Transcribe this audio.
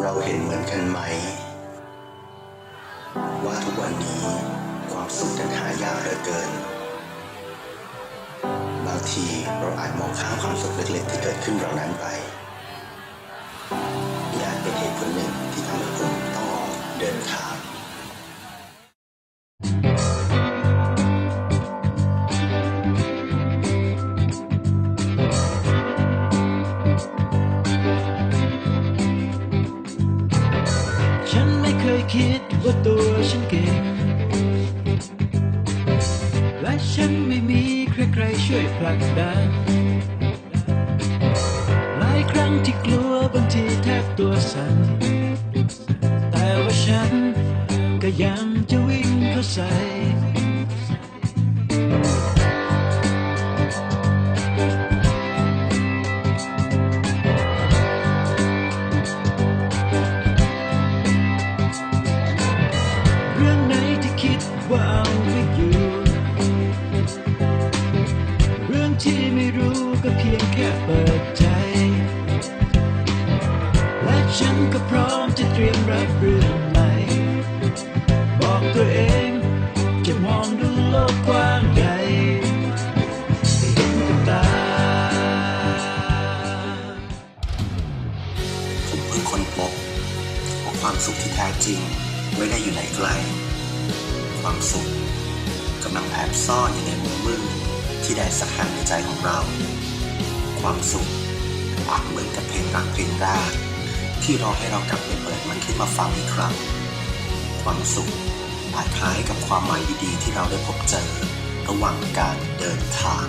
เราเห็นเหมือนกันไหม ว่าทุกวันนี้ความสุขนั้นหายากเหลือเกิน บางทีเราอาจมองข้ามความสุขเล็กๆที่เกิดขึ้นเหล่านั้นไป คิดว่าตัวฉันเก่ง และฉันไม่มีใครๆช่วยผลักดัน หลายครั้งที่กลัวบางทีแทบตัวสั่น แต่ว่าฉันก็ยังจะวิ่งเข้าใส่ รื่องไหนที่คิดว่าเอาไม่อยู่ เรื่องที่ไม่รู้ก็เพียงแค่เปิดใจ และฉันก็พร้อมจะเตรียมรับเรื่องใหม่บอกตัวเองจะมองดูโลกกว้างใหญ่ให้เห็นกับตา ผมเพิ่งค้นพบว่าความสุขที่แท้จริง ไม่ได้อยู่ไหนไกล ความสุขกำลังแอบซ่อนอยู่ในมุมมืดที่ใดสักแห่งในใจของเรา ความสุขอาจเหมือนกับเพลงรักเพลงแรกที่รอให้เรากลับไปเปิดมันขึ้นมาฟังอีกครั้ง ความสุขอาจคล้ายกับความหมายดีๆที่เราได้พบเจอระหว่างการเดินทาง